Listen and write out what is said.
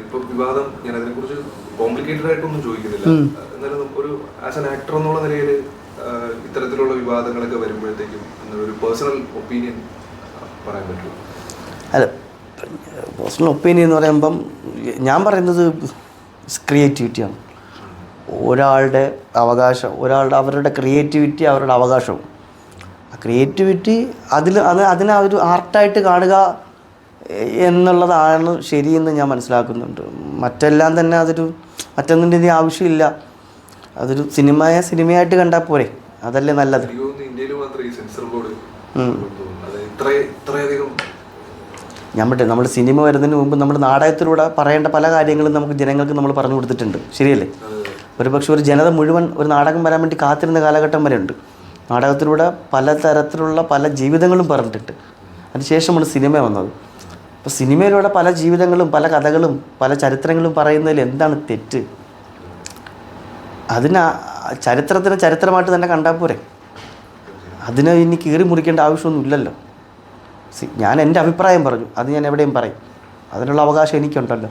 ഇപ്പൊ വിവാദം ഞാൻ അതിനെക്കുറിച്ച് കോംപ്ലിക്കേറ്റഡ് ആയിട്ടൊന്നും ചോദിക്കുന്നില്ല. എന്നാലും നമുക്കൊരു ആസ് ആൻ ആക്ടർ എന്നുള്ള നിലയിൽ ഇത്തരത്തിലുള്ള വിവാദങ്ങളൊക്കെ വരുമ്പോഴത്തേക്കും ഒരു പേഴ്സണൽ ഒപ്പീനിയൻ പറയാൻ പറ്റുമോ? അല്ല പേഴ്സണൽ ഒപ്പീനിയൻ എന്ന് പറയുമ്പം ഞാൻ പറയുന്നത് ക്രിയേറ്റിവിറ്റിയാണ് ഒരാളുടെ അവകാശം ഒരാളുടെ അവരുടെ ക്രിയേറ്റിവിറ്റി അവരുടെ അവകാശവും. ക്രിയേറ്റിവിറ്റി അതിൽ അത് അതിനെ ഒരു ആർട്ടായിട്ട് കാണുക എന്നുള്ളതാണ് ശരിയെന്ന് ഞാൻ മനസ്സിലാക്കുന്നുണ്ട്. മറ്റെല്ലാം തന്നെ അതൊരു മറ്റൊന്നിന്റെ ആവശ്യമില്ല. അതൊരു സിനിമയെ സിനിമയായിട്ട് കണ്ടാൽ പോരെ. അതല്ലേ നല്ലത്. ഞാൻ പറ്റേ നമ്മൾ സിനിമ വരുന്നതിന് മുമ്പ് നമ്മൾ നാടകത്തിലൂടെ പറയേണ്ട പല കാര്യങ്ങളും നമുക്ക് ജനങ്ങൾക്ക് നമ്മൾ പറഞ്ഞു കൊടുത്തിട്ടുണ്ട്. ശരിയല്ലേ? ഒരു പക്ഷേ ഒരു ജനത മുഴുവൻ ഒരു നാടകം വരാൻ വേണ്ടി കാത്തിരുന്ന കാലഘട്ടം വരെ ഉണ്ട് നാടകത്തിലൂടെ പല തരത്തിലുള്ള പല ജീവിതങ്ങളും പറഞ്ഞിട്ടുണ്ട്. അതിനുശേഷമാണ് സിനിമ വന്നത്. അപ്പോൾ സിനിമയിലൂടെ പല ജീവിതങ്ങളും പല കഥകളും പല ചരിത്രങ്ങളും പറയുന്നതിൽ എന്താണ് തെറ്റ്? അതിന് ചരിത്രത്തിന് ചരിത്രമായിട്ട് തന്നെ കണ്ടാൽ പോരെ. അതിന് ഇനി കീറി മുറിക്കേണ്ട ആവശ്യമൊന്നും ഇല്ലല്ലോ. ഞാൻ എന്റെ അഭിപ്രായം പറഞ്ഞു അത് ഞാൻ എവിടെയും പറയും. അതിനുള്ള അവകാശം എനിക്കുണ്ടല്ലോ.